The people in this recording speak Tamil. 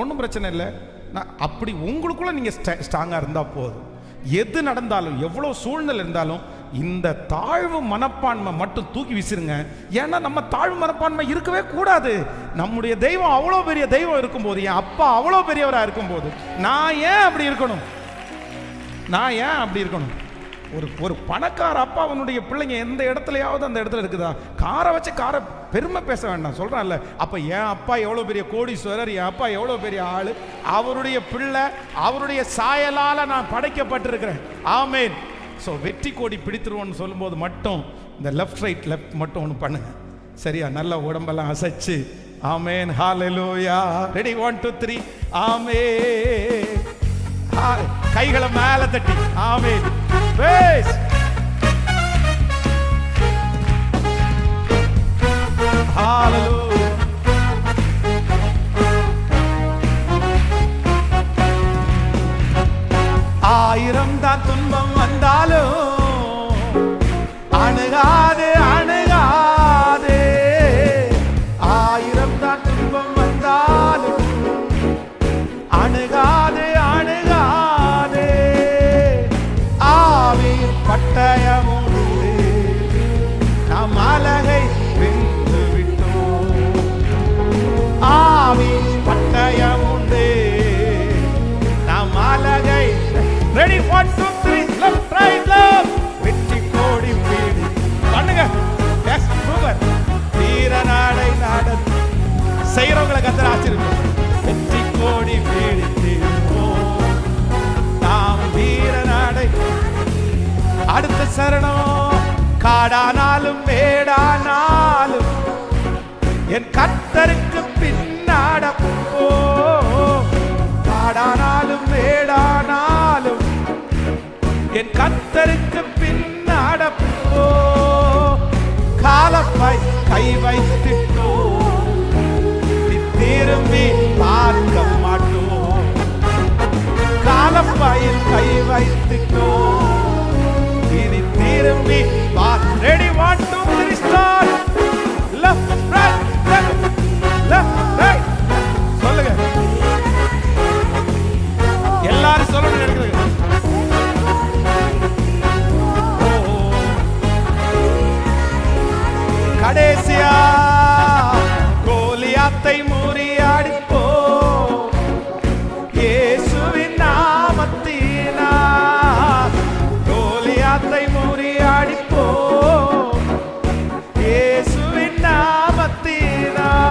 ஒன்றும் பிரச்சனை இல்லை. நான் அப்படி உங்களுக்குள்ளே நீங்கள் ஸ்ட்ராங்காக இருந்தால் போதும். எது நடந்தாலும் எவ்வளோ சூழ்நிலை இருந்தாலும் இந்த தாழ்வு மனப்பான்மை மட்டும் தூக்கி வீசிருங்க. ஏன்னா நம்ம தாழ்வு மனப்பான்மை இருக்கவே கூடாது. நம்முடைய தெய்வம் அவ்வளோ பெரிய தெய்வம் இருக்கும்போது என் அப்பா அவ்வளோ பெரியவராக இருக்கும்போது நான் ஏன் அப்படி இருக்கணும்? நான் ஏன் அப்படி இருக்கணும்? ஒரு ஒரு பணக்கார அப்பா அவனுடைய பிள்ளைங்க எந்த இடத்துலையாவது அந்த இடத்துல இருக்குதா? காரை வச்சு காரை பெருமை பேச வேண்டாம் சொல்கிறான்ல அப்போ என் அப்பா எவ்வளோ பெரிய கோடீஸ்வரர் என் அப்பா எவ்வளோ பெரிய ஆள்? அவருடைய பிள்ளை அவருடைய சாயலால் நான் படைக்கப்பட்டிருக்கிறேன். ஆமேன். ஸோ வெற்றி கோடி பிடித்துருவோன்னு சொல்லும்போது மட்டும் இந்த லெஃப்ட் ரைட் லெஃப்ட் மட்டும் ஒன்று பண்ணுங்க. சரியா? நல்ல உடம்பெல்லாம் அசைச்சு. ஆமேன். ஹalleluya ரெடி ஒன் டூ த்ரீ ஆமே ஆ- கைகளை மேலே தட்டி. ஆமேன். பேஸ் ஹalleluya ஆயிரம் தான் துன்பம் வந்தாலும் one two three left right left வெற்றி கோடி பீடி பண்ணுங்க. எஸ் சூப்பர் வீர நாடை நடந்து செய்யறவங்களை கத்தர ஆச்சரியம் வெற்றி கோடி நாம் வீர நாடை. அடுத்த சரணம். காடானாலும் மேடானாலும். என் கத்தருக்கு பின்னாடப்போ காடானாலும் மேடானாலும். என் கத்தருக்கு பின்னாடப்போ. காலப்பாய் கை வைத்துட்டோ. திரும்பி பார்க்க மாட்டோம் காலப்பாயில் கை வைத்துட்டோ. இனி திரும்பி இதயத்தை மூறி ஆடிப்போ இயேசுவின் நாமத்தினா கோலியாத்தை மூறி